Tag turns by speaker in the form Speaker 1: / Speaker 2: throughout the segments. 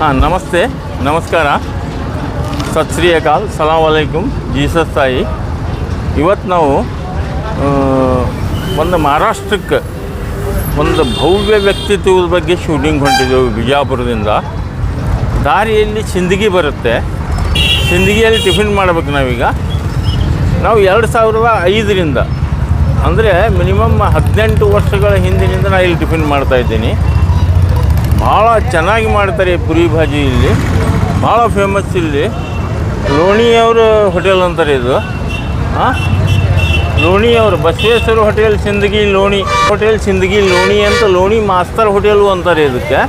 Speaker 1: ಹಾಂ, ನಮಸ್ತೆ. ನಮಸ್ಕಾರ. ಸತ್ ಶ್ರೀ ಅಕಾಲ್. ಸಲಾಂ ವಲೈಕುಮ್ ಜೀಸಸ್ ತಾಯಿ. ಇವತ್ತು ನಾವು ಒಂದು ಮಹಾರಾಷ್ಟ್ರಕ್ಕೆ ಒಂದು ಭವ್ಯ ವ್ಯಕ್ತಿತ್ವದ ಬಗ್ಗೆ ಶೂಟಿಂಗ್ ಹೊಂಟಿದ್ದೆವು ಬಿಜಾಪುರದಿಂದ. ದಾರಿಯಲ್ಲಿ ಸಿಂದಗಿ ಬರುತ್ತೆ. ಸಿಂದಗಿಯಲ್ಲಿ ಟಿಫಿನ್ ಮಾಡ್ಬೇಕು ನಾವೀಗ. ನಾವು ಎರಡು ಸಾವಿರದ ಐದರಿಂದ, ಅಂದರೆ ಮಿನಿಮಮ್ ಹದಿನೆಂಟು ವರ್ಷಗಳ ಹಿಂದಿನಿಂದ ನಾನು ಇಲ್ಲಿ ಟಿಫಿನ್ ಮಾಡ್ತಾಯಿದ್ದೀನಿ ಭಾಳ ಚೆನ್ನಾಗಿ ಮಾಡ್ತಾರೆ ಪುರಿ ಭಾಜಿ ಇಲ್ಲಿ. ಭಾಳ ಫೇಮಸ್ ಇಲ್ಲಿ. ಲೋಣಿಯವ್ರ ಹೋಟೆಲ್ ಅಂತಾರೆ ಇದು. ಹಾಂ ಲೋಣಿಯವರು ಬಸವೇಶ್ವರ ಹೋಟೆಲ್ ಸಿಂದಗಿ ಲೋಣಿ ಹೋಟೆಲ್ ಸಿಂದಗಿ ಲೋಣಿ ಅಂತ ಲೋಣಿ ಮಾಸ್ತರ್ ಹೋಟೆಲು ಅಂತಾರೆ ಇದಕ್ಕೆ?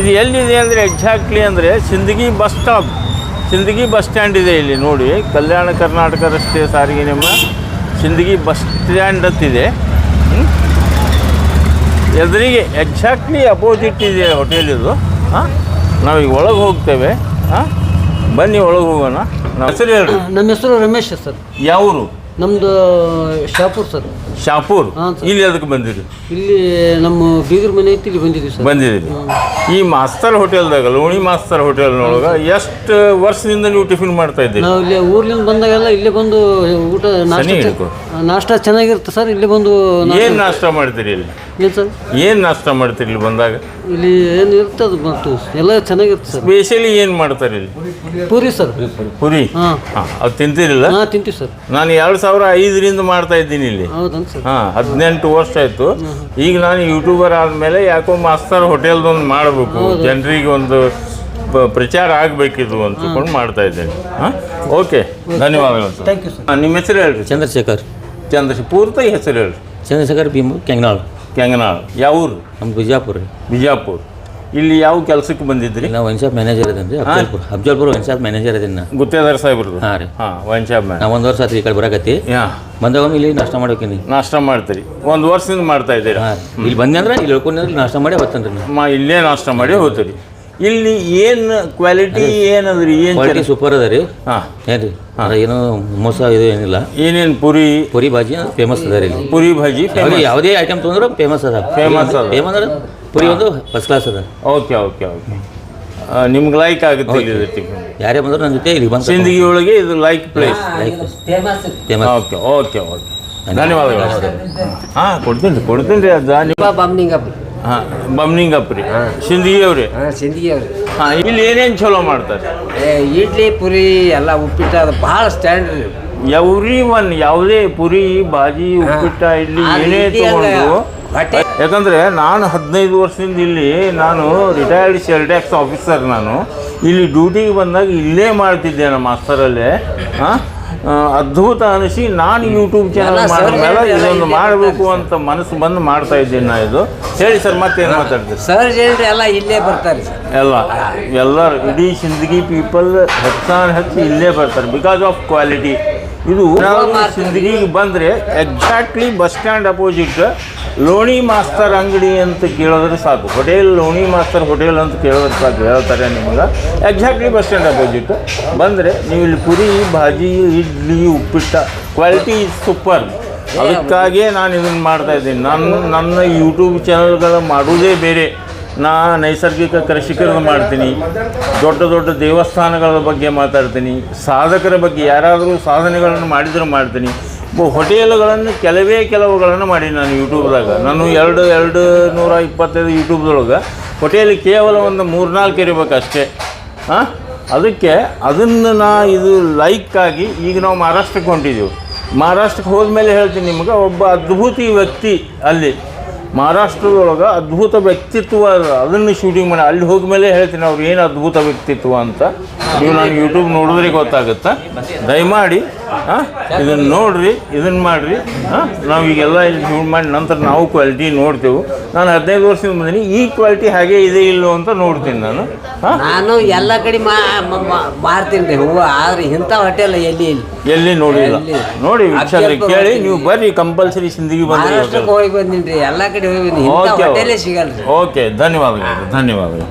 Speaker 1: ಇದು ಎಲ್ಲಿದೆ ಅಂದರೆ ಎಕ್ಸಾಕ್ಟ್ಲಿ ಅಂದರೆ Sindagi bus stop Sindagi bus stand ಇದೆ ಇಲ್ಲಿ ನೋಡಿ. ಕಲ್ಯಾಣ ಕರ್ನಾಟಕ ರಸ್ತೆ ಸಾರಿಗೆ ನಿಮ್ಮ ಸಿಂದಗಿ ಬಸ್ ಸ್ಟ್ಯಾಂಡ್ ಅಂತಿದೆ? ಎದುರಿಗೆ ಎಕ್ಸಾಕ್ಟ್ಲಿ ಅಪೋಸಿಟ್ ಇದೆ ಹೋಟೆಲ್ ಇದು. ಹಾಂ? ನಾವೀಗ ಒಳಗೆ ಹೋಗ್ತೇವೆ. ಹಾಂ? ಬನ್ನಿ ಒಳಗೆ ಹೋಗೋಣ. ಹೆಸರು ಹೇಳಿ
Speaker 2: ನಮ್ಮ ಹೆಸರು ರಮೇಶ್ ಸರ್.
Speaker 1: ಯಾವೂರು?
Speaker 2: ನಮ್ಮದು ಶಾಪುರ್ ಸರ್.
Speaker 1: ಶಾಪೂರ್?
Speaker 2: ಹಾಂ, ಸರ್.
Speaker 1: ಇಲ್ಲಿ ಅದಕ್ಕೆ ಬಂದಿರಿ?
Speaker 2: ಇಲ್ಲಿ ನಮ್ಮ ಬೀಗರ ಮನೆ ಐತಿ ಇಲ್ಲಿ ಬಂದಿದ್ದೀವಿ ಸರ್.
Speaker 1: ಬಂದಿದ್ದೀರಿ. ಈ ಮಾಸ್ತರ್ ಹೋಟೆಲ್ದಾಗ ಲೋಣಿ ಮಾಸ್ತರ್ ಹೋಟೆಲ್ನೊಳಗೆ ಎಷ್ಟು ವರ್ಷದಿಂದ ನೀವು ಟಿಫಿನ್ ಮಾಡ್ತಾ ಇದ್ದೀವಿ
Speaker 2: ನಾವು ಇಲ್ಲಿ ಊರ್ಲಿಂದ ಬಂದಾಗೆಲ್ಲ ಇಲ್ಲೇ ಬಂದು ಊಟ ನಾಷ್ಟ. ನಾಷ್ಟ ಚೆನ್ನಾಗಿರುತ್ತೆ ಸರ್ ಇಲ್ಲಿ ಬಂದು
Speaker 1: ಏನು ನಾಷ್ಟ ಮಾಡ್ತೀರಿ ಇಲ್ಲಿ?
Speaker 2: ಏನು ಸರ್?
Speaker 1: ಏನು ನಾಷ್ಟ ಮಾಡ್ತೀರಿ ಇಲ್ಲಿ ಬಂದಾಗ?
Speaker 2: ಇಲ್ಲಿ ಏನು ಇರ್ತದೆ ಅದು ಮತ್ತು ಎಲ್ಲ ಚೆನ್ನಾಗಿರುತ್ತೆ ಸರ್.
Speaker 1: ಸ್ಪೆಷಲಿ ಏನು ಮಾಡ್ತಾರೆ ಇಲ್ಲಿ?
Speaker 2: ಪೂರಿ ಸರ್.
Speaker 1: ಪುರಿ
Speaker 2: ಹಾಂ.
Speaker 1: ಹಾಂ ಅದು ತಿಂತೀರಿಲ್ಲ?
Speaker 2: ಹಾಂ ತಿಂತೀವಿ ಸರ್.
Speaker 1: ನಾನು ಎರಡು ಸಾವಿರ ಐದರಿಂದ ಮಾಡ್ತಾ ಇದ್ದೀನಿ ಇಲ್ಲಿ.
Speaker 2: ಹೌದನ್ ಸರ್.
Speaker 1: ಹಾಂ ಹದಿನೆಂಟು ವರ್ಷ ಆಯಿತು. ಈಗ ನಾನು ಯೂಟ್ಯೂಬರ್ ಆದಮೇಲೆ ಯಾಕೋ ಮಾಸ್ತರ್ ಹೋಟೆಲ್ದೊಂದು ಮಾಡಬೇಕು. ಜನರಿಗೆ ಒಂದು ಪ- ಪ್ರಚಾರ ಆಗಬೇಕಿದು ಅಂತಕೊಂಡು ಮಾಡ್ತಾ ಇದ್ದೇನೆ. ಹಾಂ? ಓಕೆ ಧನ್ಯವಾದಗಳು ಸರ್.
Speaker 2: ಥ್ಯಾಂಕ್ ಯು ಸರ್
Speaker 1: ಹಾಂ ನಿಮ್ಮ ಹೆಸರು ಹೇಳ್ರಿ.
Speaker 3: ಚಂದ್ರಶೇಖರ್.
Speaker 1: ಚಂದ್ರಶೇಖರ್ ಪೂರ್ತಿ ಹೆಸರು ಹೇಳ್ರಿ.
Speaker 3: ಚಂದ್ರಶೇಖರ್ ಭೀಮ್ ಕೆಂಗನಾಳ್.
Speaker 1: ಕೆಂಗನಾಳ್. ಯಾವ ಊರು?
Speaker 3: ನಮ್ಮ ಬಿಜಾಪುರ ರೀ.
Speaker 1: ಬಿಜಾಪುರ್. ಇಲ್ಲಿ ಯಾವ ಕೆಲಸಕ್ಕೆ ಬಂದಿದ್ರಿ?
Speaker 3: ನಾವು ವೈನ್ ಶಾಪ್ ಮ್ಯಾನೇಜರ್ ಇದ್ದೀನಿ ರೀ Afzalpur Afzalpur wine shop manager ಇದ್ದೀನಿ ಗುತ್ತೇದಾರ
Speaker 1: ಗುತ್ತೇದಾರ್ ಸಾಹೇಬ್ರದ್ದು
Speaker 3: ಹಾಂ ರೀ.
Speaker 1: ಹಾಂ ವೈನ್ ಶಾಪ್ ಮ್ಯಾನ್.
Speaker 3: ನಾವು ಒಂದು ವರ್ಷ ಆತ್ರಿ ಈ ಕಡೆ ಬರಕತ್ತಿ.
Speaker 1: ಹಾಂ
Speaker 3: ಬಂದಾಗ ಇಲ್ಲಿ ನಾಷ್ಟ ಮಾಡ್ಬೇಕೀನಿ
Speaker 1: ನಾಷ್ಟ ಮಾಡ್ತೀರಿ. ಒಂದು ವರ್ಷದಿಂದ ಮಾಡ್ತಾ ಇದ್ದೀರಾ?
Speaker 3: ಹಾಂ ಇಲ್ಲಿ ಬಂದೆ ಅಂದ್ರೆ ಇಲ್ಲಿ ಹೇಳ್ಕೊಂಡ್ರೆ ನಾಷ್ಟ ಮಾಡಿ ಬರ್ತಾನೆ ರೀ
Speaker 1: ಮಾ ಇಲ್ಲೇ ನಾಷ್ಟ ಮಾಡಿ ಹೋಗ್ತೀರಿ. ಇಲ್ಲಿ ಏನು ಕ್ವಾಲಿಟಿ ಏನದ್ರಿ? ಏನು
Speaker 3: ಕ್ವಾಲಿಟಿ ಸೂಪರ್ ಅದ ರೀ.
Speaker 1: ಹಾಂ.
Speaker 3: ಏನು ರೀ ಏನು ಮೋಸ ಇದು ಏನಿಲ್ಲ.
Speaker 1: ಏನೇನು ಪುರಿ?
Speaker 3: ಪುರಿ ಭಾಜಿ ಫೇಮಸ್ ಅದ ರೀ ಇಲ್ಲಿ.
Speaker 1: ಪುರಿ ಭಾಜಿ
Speaker 3: ಯಾವುದೇ ಯಾವುದೇ ಐಟಮ್ ತೊಗೊಂಡ್ರೆ ಫೇಮಸ್ ಅದ.
Speaker 1: ಫೇಮಸ್ ಅದ.
Speaker 3: ಫೇಮಸ್ ಅದ ಪುರಿ ಒಂದು ಫಸ್ಟ್ ಕ್ಲಾಸ್ ಅದ.
Speaker 1: ಓಕೆ ಓಕೆ ಓಕೆ ನಿಮ್ಗೆ ಲೈಕ್ ಆಗುತ್ತೆ ಇಲ್ಲಿ
Speaker 3: ಯಾರೇ ಬಂದ್ರು ನನ್ನ ಜೊತೆ ಇಲ್ಲಿ ಬಂದು
Speaker 1: ಸಿಂದಗಿ ಒಳಗೆ ಇದು like place
Speaker 3: famous
Speaker 1: okay okay okay ಧನ್ಯವಾದಗಳು. ಹಾಂ ಕೊಡ್ತೀನಿ ಕೊಡ್ತೀನಿ ರೀ ಅದು ನಿಮ್ಮ
Speaker 4: ಬಾಮ್ನಿಂಗಪ್ಪ
Speaker 1: ಹಾಂ ಬಮ್ನಿಂಗಪ್ಪ ರೀ ಸಿಂದಗಿ ಅವ್ರಿ
Speaker 4: ಹಾಂ ಸಿಂದಗಿ ಅವ್ರಿ
Speaker 1: ಹಾಂ ಇಲ್ಲಿ ಏನೇನು ಚಲೋ ಮಾಡ್ತಾರೆ?
Speaker 4: ಏ ಇಡ್ಲಿ ಪುರಿ ಎಲ್ಲ ಉಪ್ಪಿಟ್ಟು ಅದು ಭಾಳ ಸ್ಟ್ಯಾಂಡರ್ಡ್ ರೀ.
Speaker 1: ಎವ್ರಿ ಒನ್ ಯಾವುದೇ ಪುರಿ ಬಾಜಿ ಉಪ್ಪಿಟ್ಟು ಇಡ್ಲಿ
Speaker 4: ಆ
Speaker 1: ಏನೇ
Speaker 4: ರೀತಿ
Speaker 1: ತಗೊಂಡು
Speaker 4: ಹೊಟ್ಟೆ-
Speaker 1: ಯಾಕಂದರೆ ನಾನು ಹದಿನೈದು ವರ್ಷದಿಂದ ಇಲ್ಲಿ ನಾನು ರಿಟೈರ್ಡ್ ಶೆಲ್ ಟ್ಯಾಕ್ಸ್ ಆಫೀಸರ್ ನಾನು. ಇಲ್ಲಿ ಡ್ಯೂಟಿಗೆ ಬಂದಾಗ ಇಲ್ಲೇ ಮಾಡ್ತಿದ್ದೆ ನಮ್ಮ ಮಾಸ್ತರಲ್ಲೇ ಹಾಂ? ಅದ್ಭುತ ಅನಿಸಿ ನಾನು ಯೂಟ್ಯೂಬ್ ಚಾನಲ್
Speaker 4: ಮಾಡಿದ್ಮೇಲೆ
Speaker 1: ಇದೊಂದು ಮಾಡಬೇಕು ಅಂತ ಮನಸ್ಸು ಬಂದು ಮಾಡ್ತಾ ಇದ್ದೀನಿ ನಾ ಇದು. ಹೇಳಿ ಸರ್ ಮತ್ತೇನು ಮಾತಾಡ್ತೀರಿ?
Speaker 4: ಸರ್ ಹೇಳ್ರಿ ಎಲ್ಲ ಇಲ್ಲೇ ಬರ್ತಾರೆ
Speaker 1: ಎಲ್ಲ. ಎಲ್ಲರೂ ಇಡೀ ಸಿಂದಗಿ ಪೀಪಲ್ ಹೆಚ್ಚಾನ ಹೆಚ್ಚು ಇಲ್ಲೇ ಬರ್ತಾರೆ. ಬಿಕಾಸ್ ಆಫ್ ಕ್ವಾಲಿಟಿ ಇದು ಸಿಂದಗಿಗೆ ಬಂದರೆ exactly bus stand opposite Loni master ಅಂಗಡಿ ಅಂತ ಕೇಳಿದ್ರೆ ಸಾಕು. ಹೋಟೆಲ್ ಲೋಣಿ ಮಾಸ್ತರ್ ಹೋಟೆಲ್ ಅಂತ ಕೇಳಿದ್ರೆ ಸಾಕು. ಹೇಳ್ತಾರೆ ನಿಮ್ಗೆ. ಎಕ್ಸಾಕ್ಟ್ಲಿ ಬಸ್ ಸ್ಟ್ಯಾಂಡ್ ಅಪೋಸಿಟ್ ಬಂದರೆ ನೀವು ಇಲ್ಲಿ ಪುರಿ ಭಾಜಿ ಇಡ್ಲಿ ಉಪ್ಪಿಟ್ಟ ಕ್ವಾಲಿಟಿ ಇಸ್ ಸೂಪರ್ ಅದಕ್ಕಾಗಿಯೇ ನಾನು ಇದನ್ನು ಮಾಡ್ತಾ ಇದ್ದೀನಿ. ನನ್ನ ನನ್ನ ಯೂಟ್ಯೂಬ್ ಚಾನಲ್ಗಳು ಮಾಡೋದೇ ಬೇರೆ. ನಾ ನೈಸರ್ಗಿಕ ಕೃಷಿಕರನ್ನು ಮಾಡ್ತೀನಿ. ದೊಡ್ಡ ದೊಡ್ಡ ದೇವಸ್ಥಾನಗಳ ಬಗ್ಗೆ ಮಾತಾಡ್ತೀನಿ. ಸಾಧಕರ ಬಗ್ಗೆ ಯಾರಾದರೂ ಸಾಧನೆಗಳನ್ನು ಮಾಡಿದರೂ ಮಾಡ್ತೀನಿ. ಹೋಟೆಲ್ಗಳನ್ನು ಕೆಲವೇ ಕೆಲವುಗಳನ್ನು ಮಾಡಿ ನಾನು ಯೂಟ್ಯೂಬ್ದಾಗ. ನಾನು ಎರಡು ಎರಡು ನೂರ ಇಪ್ಪತ್ತೈದು ಯೂಟ್ಯೂಬ್ದೊಳಗೆ ಹೋಟೆಲ್ ಕೇವಲ ಒಂದು ಮೂರ್ನಾಲ್ಕು ಇರಬೇಕು ಅಷ್ಟೇ. ಹಾಂ ಅದಕ್ಕೆ ಅದನ್ನು ನಾ ಇದು ಲೈಕ್ಕಾಗಿ ಈಗ ನಾವು ಮಹಾರಾಷ್ಟ್ರಕ್ಕೆ ಹೊಂಟಿದ್ದೀವಿ ಮಹಾರಾಷ್ಟ್ರಕ್ಕೆ ಹೋದ್ಮೇಲೆ ಹೇಳ್ತೀನಿ ನಿಮಗೆ, ಒಬ್ಬ ಅದ್ಭುತಿ ವ್ಯಕ್ತಿ ಅಲ್ಲಿ ಮಹಾರಾಷ್ಟ್ರದೊಳಗೆ ಅದ್ಭುತ ವ್ಯಕ್ತಿತ್ವ ಅದ. ಅದನ್ನು ಶೂಟಿಂಗ್ ಮಾಡಿ. ಅಲ್ಲಿ ಹೋಗ್ಮೇಲೆ ಹೇಳ್ತೀನಿ, ಅವ್ರು ಏನು ಅದ್ಭುತ ವ್ಯಕ್ತಿತ್ವ ಅಂತ. ನೀವು ನಾನು ಯೂಟ್ಯೂಬ್ ನೋಡಿದ್ರೆ ಗೊತ್ತಾಗುತ್ತೆ. ದಯಮಾಡಿ ಹಾಂ? ಇದನ್ನು ನೋಡಿರಿ ಇದನ್ನು ಮಾಡಿರಿ. ಹಾಂ? ನಾವು ಈಗೆಲ್ಲ ಇಲ್ಲಿ ಶೂಟ್ ಮಾಡಿ ನಂತರ ನಾವು ಕ್ವಾಲಿಟಿ ನೋಡ್ತೇವೆ. ನಾನು ಹದಿನೈದು ವರ್ಷದಿಂದ ಬಂದೀನಿ ಈ ಕ್ವಾಲಿಟಿ ಹಾಗೆ ಇದೆ ಇಲ್ಲೋ ಅಂತ ನೋಡ್ತೀನಿ ನಾನು. ಹಾಂ?
Speaker 4: ನಾನು ಎಲ್ಲ ಕಡೆ ಮಾ ಮ- ಮ- ಮಾರ್ತೀನಿ ರೀ ಹೂವು ಆದ್ರೆ ಇಂಥ ಹೋಟೆಲ್ ಎಲ್ಲಿ ಇಲ್ಲಿ.
Speaker 1: ಎಲ್ಲಿ ನೋಡಿಲ್ಲ.
Speaker 4: ಎಲ್ಲಿ?
Speaker 1: ನೋಡಿ ವೀಕ್ಷಕರೇ ಕೇಳಿ ನೀವು ಬರ್ರಿ ಕಂಪಲ್ಸರಿ ಸಿಂಧಿಗೆ ಬಂದ್ರೆ
Speaker 4: ಮಹಾರಾಷ್ಟ್ರಕ್ಕೆ ಹೋಗಿ ಬಂದೀನಿ ರೀ ಎಲ್ಲ ಕಡೆ ಹೋಗಿ ಬಂದೀನಿ. ಇಂಥ
Speaker 1: ಓಕೆ
Speaker 4: ಹೋಟೆಲೇ ಸಿಗಲ್ಲ ರೀ.
Speaker 1: ಓಕೆ ಧನ್ಯವಾದಗಳು ಧನ್ಯವಾದಗಳು.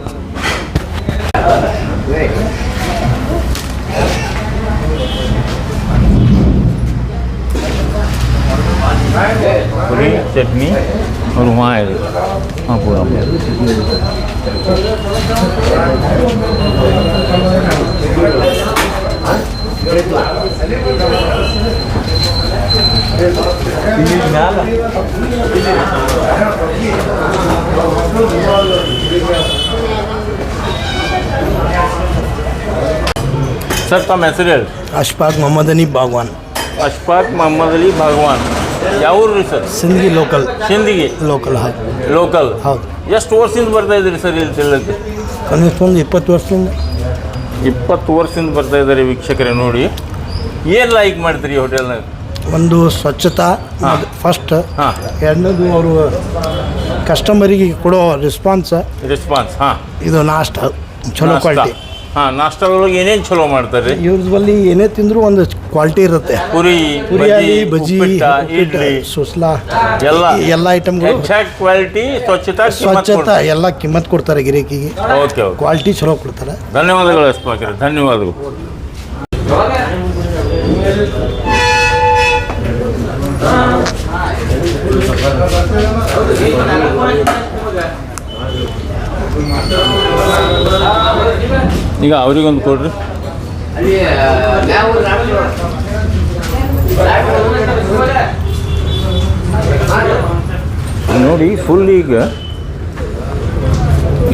Speaker 1: चटनी और वहाँ आए हाँ पूरा सर का मैसेज
Speaker 5: अशफाक मोहम्मद अली बागवान
Speaker 1: अशफाक मोहम्मद अली बागवान ಯಾವ ಊರು sir?
Speaker 5: Sindagi local
Speaker 1: Sindagi
Speaker 5: local ಹೌದು.
Speaker 1: ಲೋಕಲ್
Speaker 5: ಹೌದು.
Speaker 1: ಎಷ್ಟು ವರ್ಷದಿಂದ ಬರ್ತಾ ಇದ್ದೀರಿ ಸರ್ ಇಲ್ಲಿ ತಿಳ್ಳಕ್ಕೆ
Speaker 5: ಕನಿಷ್ಠ ಒಂದು ಇಪ್ಪತ್ತು ವರ್ಷದಿಂದ.
Speaker 1: ಇಪ್ಪತ್ತು ವರ್ಷದಿಂದ ಬರ್ತಾ ಇದ್ದಾರೆ ವೀಕ್ಷಕರೇ ನೋಡಿ. ಏನು ಲೈಕ್ ಮಾಡ್ತೀರಿ ಈ ಹೋಟೆಲ್ನಾಗ
Speaker 5: ಒಂದು ಸ್ವಚ್ಛತಾ ಫಸ್ಟ್
Speaker 1: ಹಾಂ.
Speaker 5: ಎರಡನೇದು ಅವರು ಕಸ್ಟಮರಿಗೆ ಕೊಡೋ ರೆಸ್ಪಾನ್ಸ್
Speaker 1: ರೆಸ್ಪಾನ್ಸ್ ಹಾಂ.
Speaker 5: ಇದು ನಾಷ್ಟ ಚಲೋ ಕ್ವಾಲಿಟಿ
Speaker 1: ಹಾಂ ನಾಷ್ಟದೊಳಗೆ ಏನೇನು ಚಲೋ ಮಾಡ್ತಾರೆ
Speaker 5: ಬಲ್ಲಿ ಏನೇ ತಿಂದರೂ ಒಂದು ಕ್ವಾಲಿಟಿ ಇರುತ್ತೆ.
Speaker 1: ಪುರಿ
Speaker 5: ಪುರಿಯಾಗಿ ಬಜ್ಜಿ
Speaker 1: ಇಡ್ಲಿ.
Speaker 5: ಸುಸ್ಲಾ
Speaker 1: ಎಲ್ಲ.
Speaker 5: ಎಲ್ಲ ಐಟಮ್ಗಳು
Speaker 1: ಕ್ವಾಲಿಟಿ ಸ್ವಚ್ಛತಾ
Speaker 5: ಸ್ವಚ್ಛತಾ ಎಲ್ಲ ಕಿಮ್ಮತ್ ಕೊಡ್ತಾರೆ ಗಿರಾಕಿಗೆ.
Speaker 1: Okay okay.
Speaker 5: ಕ್ವಾಲಿಟಿ ಚಲೋ ಕೊಡ್ತಾರೆ.
Speaker 1: ಧನ್ಯವಾದಗಳು ಅಸ್ಪಾಕರೆ ಧನ್ಯವಾದಗಳು. ಈಗ ಅವ್ರಿಗೊಂದು ಕೊಡ್ರಿ. ನೋಡಿ ಫುಲ್ ಈಗ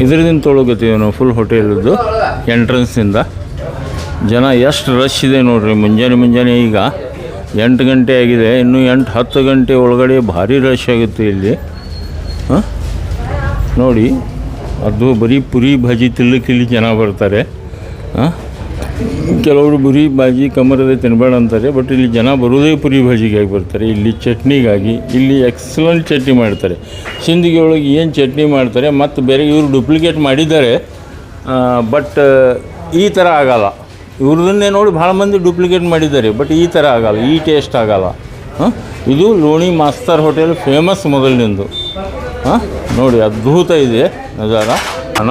Speaker 1: ಇದರಿಂದ ತೊಳಗತ್ತೀವಿ ನಾವು ಫುಲ್ ಹೋಟೆಲದ್ದು ಎಂಟ್ರೆನ್ಸಿಂದ ಜನ ಎಷ್ಟು ರಶ್ ಇದೆ ನೋಡಿರಿ, ಮುಂಜಾನೆ ಮುಂಜಾನೆ ಈಗ ಎಂಟು ಗಂಟೆ ಆಗಿದೆ, ಇನ್ನು ಎಂಟು ಹತ್ತು ಗಂಟೆ ಒಳಗಡೆ ಭಾರಿ ರಶ್ ಆಗುತ್ತೆ ಇಲ್ಲಿ. ಹಾಂ? ನೋಡಿ ಅದು ಬರೀ ಪುರಿ ಭಾಜಿ ತಿನ್ನಲಿಕ್ಕೆ ಇಲ್ಲಿ ಜನ ಬರ್ತಾರೆ. ಕೆಲವರು ಪುರಿ ಭಾಜಿ ಕಮರದೇ ತಿನ್ನಬೇಡ ಅಂತಾರೆ, ಬಟ್ ಇಲ್ಲಿ ಜನ ಬರೋದೇ ಪುರಿ ಭಾಜಿಗಾಗಿ ಬರ್ತಾರೆ. ಇಲ್ಲಿ ಚಟ್ನಿಗಾಗಿ, ಇಲ್ಲಿ ಎಕ್ಸಲೆಂಟ್ ಚಟ್ನಿ ಮಾಡ್ತಾರೆ. ಸಿಂಧಿಗೆ ಒಳಗೆ ಏನು ಚಟ್ನಿ ಮಾಡ್ತಾರೆ, ಮತ್ತು ಬೇರೆ ಇವರು ಡೂಪ್ಲಿಕೇಟ್ ಮಾಡಿದ್ದಾರೆ. ಬಟ್, ಈ ಥರ ಆಗಲ್ಲ. ಇವ್ರದನ್ನೇ ನೋಡಿ ಭಾಳ ಮಂದಿ ಡೂಪ್ಲಿಕೇಟ್ ಮಾಡಿದ್ದಾರೆ, ಬಟ್ ಈ ಥರ ಆಗಲ್ಲ, ಈ ಟೇಸ್ಟ್ ಆಗಲ್ಲ. ಇದು ಲೋಣಿ ಮಾಸ್ತರ್ ಹೋಟೆಲ್ ಫೇಮಸ್ ಮೊದಲಿನಿಂದು ಹಾಂ? ನೋಡಿ ಅದ್ಭುತ ಇದೆ. ನಜಾರ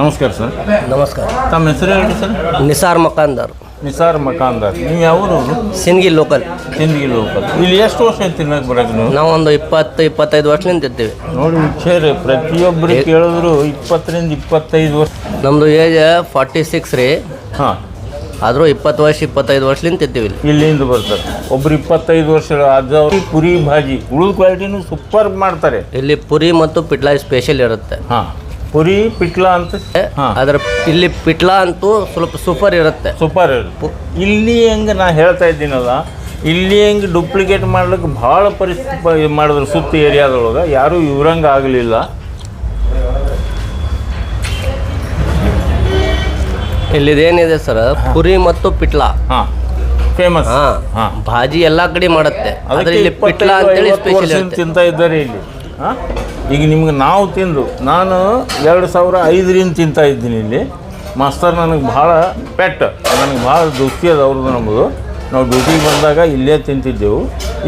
Speaker 1: ನಮಸ್ಕಾರ ಸರ್.
Speaker 4: ನಮಸ್ಕಾರ.
Speaker 1: ತಮ್ಮ ಹೆಸರು ಹೇಳಿ ಸರ್?
Speaker 4: ನಿಸಾರ್ ಮಕಾಂದಾರ್.
Speaker 1: ನಿಸಾರ್ ಮಕಾಂದಾರ್. ನೀವು ಯಾವೂರು ಸಿನ್ಗಿ
Speaker 4: ಸಿಂದಗಿ ಲೋಕಲ್.
Speaker 1: ಸಿಂದಗಿ ಲೋಕಲ್. ಇಲ್ಲಿ ಎಷ್ಟು ವರ್ಷ ತಿನ್ನಕ್ಕೆ ಬರೋಕೆ ನೀವು
Speaker 4: ನಾವು? ಒಂದು ಇಪ್ಪತ್ತು ಇಪ್ಪತ್ತೈದು ವರ್ಷದಿಂದ ಇದ್ದೇವೆ
Speaker 1: ನೋಡಿ ವಿಚಾರ ಪ್ರತಿಯೊಬ್ಬರು ಕೇಳಿದ್ರು ಇಪ್ಪತ್ತರಿಂದ ಇಪ್ಪತ್ತೈದು ವರ್ಷ.
Speaker 4: ನಮ್ಮದು ಏಜ್ ಫಾರ್ಟಿ ಸಿಕ್ಸ್ ರೀ.
Speaker 1: ಹಾಂ.
Speaker 4: ಆದರೂ ಇಪ್ಪತ್ತು ವರ್ಷ ಇಪ್ಪತ್ತೈದು ವರ್ಷದಿಂದ ಇದ್ದೀವಿ ಇಲ್ಲಿ.
Speaker 1: ಇಲ್ಲಿಂದ ಬರ್ತಾರೆ. ಒಬ್ರು ಇಪ್ಪತ್ತೈದು ವರ್ಷ ಅಜ್ಜವ್ರು ಪುರಿ ಭಾಜಿ ಉಳಿದ ಕ್ವಾಲಿಟಿನೂ ಸೂಪರ್ ಮಾಡ್ತಾರೆ.
Speaker 4: ಇಲ್ಲಿ ಪುರಿ ಮತ್ತು ಪಿಟ್ಲಾ ಸ್ಪೆಷಲ್ ಇರುತ್ತೆ.
Speaker 1: ಹಾಂ ಪುರಿ ಪಿಟ್ಲಾ ಅಂತ ಹಾಂ.
Speaker 4: ಅದರ ಇಲ್ಲಿ ಪಿಟ್ಲಾ ಅಂತೂ ಸ್ವಲ್ಪ ಸೂಪರ್ ಇರುತ್ತೆ.
Speaker 1: ಸೂಪರ್ ಇಲ್ಲಿ ಹೆಂಗೆ ನಾ ಹೇಳ್ತಾ ಇದ್ದೀನಲ್ಲ ಇಲ್ಲಿ ಹೆಂಗೆ ಡೂಪ್ಲಿಕೇಟ್ ಮಾಡ್ಲಿಕ್ಕೆ ಭಾಳ ಪರಿಸ್ಥಿತಿ ಮಾಡಿದ್ರು ಸುತ್ತ ಏರಿಯಾದೊಳಗೆ ಯಾರೂ ಇವ್ರಂಗೆ ಆಗಲಿಲ್ಲ.
Speaker 4: ಇಲ್ಲಿದೇನಿದೆ ಸರ್? ಪುರಿ ಮತ್ತು ಪಿಟ್ಲಾ.
Speaker 1: ಹಾಂ ಫೇಮಸ್
Speaker 4: ಹಾ
Speaker 1: ಹಾಂ.
Speaker 4: ಭಾಜಿ ಎಲ್ಲಾ ಕಡೆ ಮಾಡುತ್ತೆ. ಆದ್ರೆ ಇಲ್ಲಿ ಪಿಟ್ಲಾ ಅಂತೇಳಿ ಸ್ಪೆಷಲ್
Speaker 1: ವರ್ಷದಿಂದ
Speaker 4: ಇರುತ್ತೆ.
Speaker 1: ತಿಂತಾ ಇದ್ದಾರೆ ಇಲ್ಲಿ. ಹಾಂ? ಈಗ ನಿಮ್ಗೆ ನಾವು ತಿಂದು ನಾನು ಎರಡು ಸಾವಿರ ಐದರಿಂದ ತಿಂತ ಇದ್ದೀನಿ ಇಲ್ಲಿ. ಮಾಸ್ತರ್ ನನಗೆ ಭಾಳ ಪೆಟ್ ನನಗೆ ಭಾಳ ದುಃಖಿ ಅದ ಅವ್ರದ್ದು ನಮ್ಮದು ನಾವು ಡ್ಯೂಟಿಗೆ ಬಂದಾಗ ಇಲ್ಲೇ ತಿಂತಿದ್ದೆವು.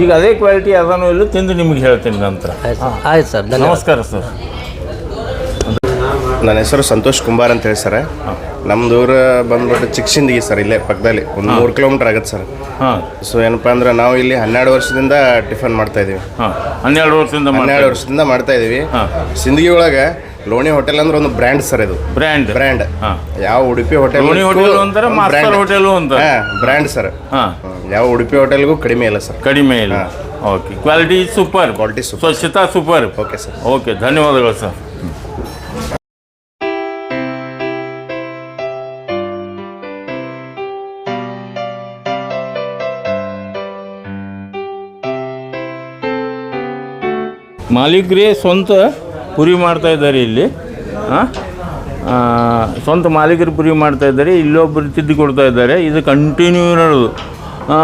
Speaker 1: ಈಗ ಅದೇ ಕ್ವಾಲಿಟಿ ಅದನ್ನು ಇಲ್ಲೂ ತಿಂದು ನಿಮ್ಗೆ ಹೇಳ್ತೀನಿ ನಂತರ.
Speaker 4: ಆಯ್ತು ಆಯ್ತು ಸರ್
Speaker 1: ನಮಸ್ಕಾರ ಸರ್.
Speaker 6: ನನ್ನ ಹೆಸರು ಸಂತೋಷ್ ಕುಂಬಾರ್ ಅಂತ ಹೇಳಿ ಸರ್. ನಮ್ದು ಊರು ಬಂದ್ಬಿಟ್ಟು ಚಿಕ್ಕಸಿಂದಿಗೆ ಸರ್ ಇಲ್ಲೇ ಪಕ್ಕದಲ್ಲಿ. ಒಂದು ಮೂರು ಕಿಲೋಮೀಟರ್ ಆಗುತ್ತೆ ಸರ್.
Speaker 1: ಹಾಂ.
Speaker 6: ಸೊ ಏನಪ್ಪ ಅಂದ್ರೆ ನಾವು ಇಲ್ಲಿ ಹನ್ನೆರಡು ವರ್ಷದಿಂದ ಟಿಫನ್ ಮಾಡ್ತಾ ಇದೀವಿ.
Speaker 1: ಹಾಂ. ಹನ್ನೆರಡು ವರ್ಷದಿಂದ
Speaker 6: ಹನ್ನೆರಡು ವರ್ಷದಿಂದ ಮಾಡ್ತಾ ಇದೀವಿ.
Speaker 1: ಹಾ.
Speaker 6: ಸಿಂದಗಿ ಒಳಗೆ ಲೋಣಿ ಹೋಟೆಲ್ ಅಂದ್ರೆ ಒಂದು ಬ್ರ್ಯಾಂಡ್ ಸರ್ ಇದು.
Speaker 1: ಬ್ರ್ಯಾಂಡ್.
Speaker 6: ಬ್ರ್ಯಾಂಡ್.
Speaker 1: ಹಾಂ.
Speaker 6: ಯಾವ ಉಡುಪಿ ಹೋಟೆಲ್
Speaker 1: ಲೋಣಿ ಹೋಟೆಲ್ ಅಂತಾರೆ ಮಾಸ್ಟರ್ ಹೋಟೆಲು ಅಂತ.
Speaker 6: Brand sir.
Speaker 1: ಹಾಂ.
Speaker 6: ಯಾವ ಉಡುಪಿ ಹೋಟೆಲ್ಗೂ ಕಡಿಮೆ ಇಲ್ಲ ಸರ್.
Speaker 1: ಕಡಿಮೆ ಇಲ್ಲ. Okay quality super
Speaker 6: quality.
Speaker 1: ಸ್ವಚ್ಛತಾ ಸೂಪರ್
Speaker 6: ಓಕೆ ಸರ್
Speaker 1: ಓಕೆ ಧನ್ಯವಾದಗಳು ಸರ್ ಮಾಲೀಕರೇ ಸ್ವಂತ ಪುರಿ ಮಾಡ್ತಾ ಇದ್ದಾರೆ ಇಲ್ಲಿ? ಆ, ಸ್ವಂತ ಮಾಲೀಕರು ಪುರಿ ಮಾಡ್ತಾ ಇದ್ದಾರೆ ಇಲ್ಲೊಬ್ಬರು ತಿದ್ದು ಕೊಡ್ತಾ ಇದ್ದಾರೆ. ಇದು ಕಂಟಿನ್ಯೂ ಇರೋದು. ಆ,